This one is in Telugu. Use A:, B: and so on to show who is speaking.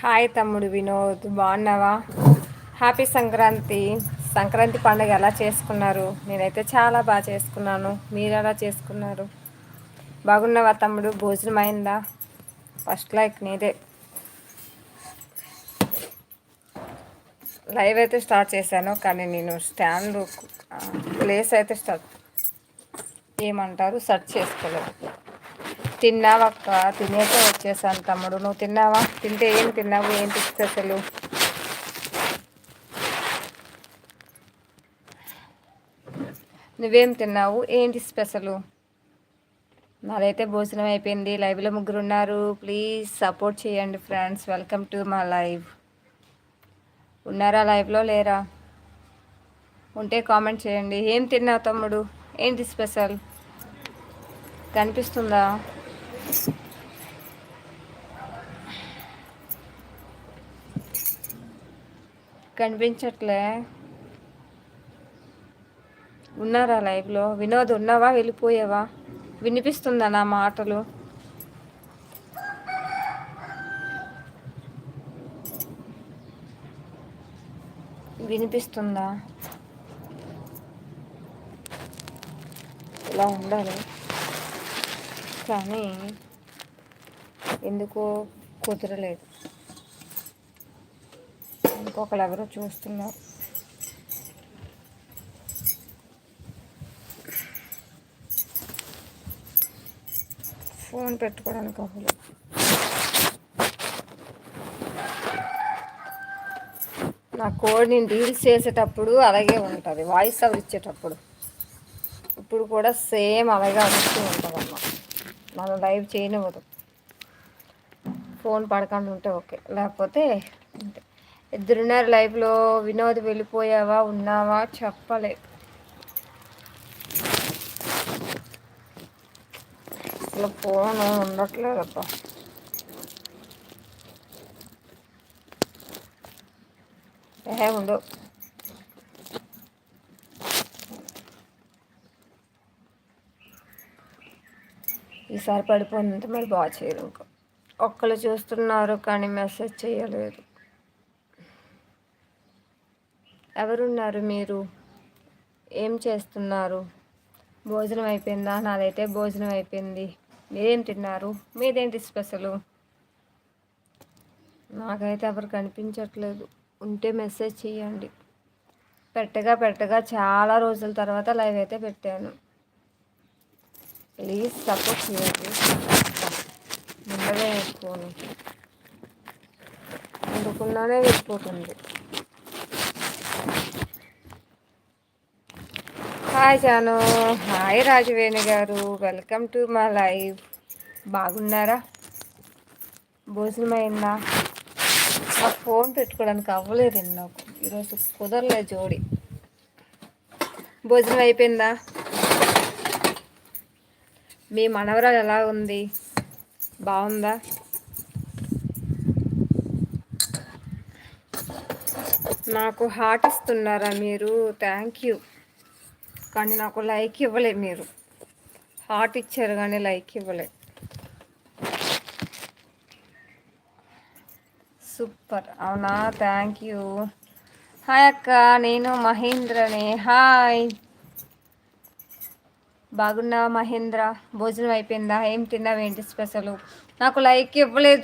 A: హాయ్ తమ్ముడు వినోద్ బాగున్నావా? హ్యాపీ సంక్రాంతి. సంక్రాంతి పండుగ ఎలా చేసుకున్నారు? నేనైతే చాలా బాగా చేసుకున్నాను. మీరు ఎలా చేసుకున్నారు? బాగున్నావా తమ్ముడు? భోజనం అయిందా? ఫస్ట్ లైక్ నీదే. లైవ్ అయితే స్టార్ట్ చేశాను కానీ నేను స్టాండ్ ప్లేస్ అయితే స్టార్ట్ ఏమంటారు? సెర్చ్ చేసుకోలేదు. తిన్నావక్క తినేసే వచ్చేసాను తమ్ముడు. నువ్వు తిన్నావా? తింటే ఏం తిన్నావు? ఏంటి స్పెషల్ నువ్వేం తిన్నావు? ఏంటి స్పెషల్ నాదైతే భోజనం అయిపోయింది. లైవ్లో ముగ్గురు ఉన్నారు ప్లీజ్ సపోర్ట్ చేయండి ఫ్రెండ్స్ వెల్కమ్ టు మా లైవ్ ఉన్నారా లైవ్లో లేరా? ఉంటే కామెంట్ చేయండి. ఏం తిన్నావు తమ్ముడు? ఏంటి స్పెషల్ కనిపిస్తుందా? కనిపించట్లే. ఉన్నారా లైవ్లో? వినోద్ ఉన్నావా? వెళ్ళిపోయావా? వినిపిస్తుందా నా మాటలు? వినిపిస్తుందా? ఇలా ఉండాలి? కానీ ఎందుకో కుదరలేదు. ఇంకొకరు ఎవరో చూస్తున్నారు. ఫోన్ పెట్టుకోవడానికి అవ్వలేదు. నా కోడ్ నేను రీల్స్ చేసేటప్పుడు అలాగే ఉంటుంది. వాయిస్ అవి ఇచ్చేటప్పుడు. ఇప్పుడు కూడా సేమ్ అలాగే వస్తూ ఉంటుంది అన్నమాట మనం లైవ్ చేయనివ్వదు. ఫోన్ పడకుండా ఉంటే ఓకే. లేకపోతే ఇద్దరున్నారు లైఫ్లో వినోద్ వెళ్ళిపోయావా ఉన్నావా చెప్పలే. అసలు ఫోన్ ఉండట్లేదబ్బా. ఏ ఉండవు ఈసారి పడిపోయిందంటే మరి బాగా చేయరు ఇంకా. ఒక్కళ్ళు చూస్తున్నారు కానీ మెసేజ్ చేయలేదు. ఎవరున్నారు మీరు? ఏం చేస్తున్నారు? భోజనం అయిపోయిందా? నాదైతే భోజనం అయిపోయింది. మీరేం తిన్నారు? మీదేంటి స్పెషల్? నాకైతే ఎవరు కనిపించట్లేదు. ఉంటే మెసేజ్ చేయండి. పెట్టగా పెట్టగా చాలా రోజుల తర్వాత లైవ్ అయితే పెట్టాను. ప్లీజ్ సపోర్ట్ చేయండి ముందుగా వేసుకోను అందుకున్నానే వెళ్ళిపోతుంది హాయ్ జాను హాయ్ రాజవేణి గారు. వెల్కమ్ టు మా లైవ్ బాగున్నారా? భోజనం అయిందా ఆ ఫోన్ పెట్టుకోవడానికి అవ్వలేదు నాకు ఈరోజు కుదరలేదు జోడి. భోజనం అయిపోయిందా? మీ మనవరాలు ఎలా ఉంది? బాగుందా? నాకు హార్ట్ ఇస్తున్నారా మీరు? థ్యాంక్ యూ కానీ నాకు లైక్ ఇవ్వలే మీరు. హార్ట్ ఇచ్చారు కానీ లైక్ ఇవ్వలే. సూపర్ అవునా? థ్యాంక్ యూ హాయ్ అక్క నేను మహేంద్రని. హాయ్ బాగున్నావా మహేంద్ర? భోజనం అయిపోయిందా? ఏం తిన్నావు ఏంటి స్పెషల్ నాకు లైక్ ఇవ్వలేదు.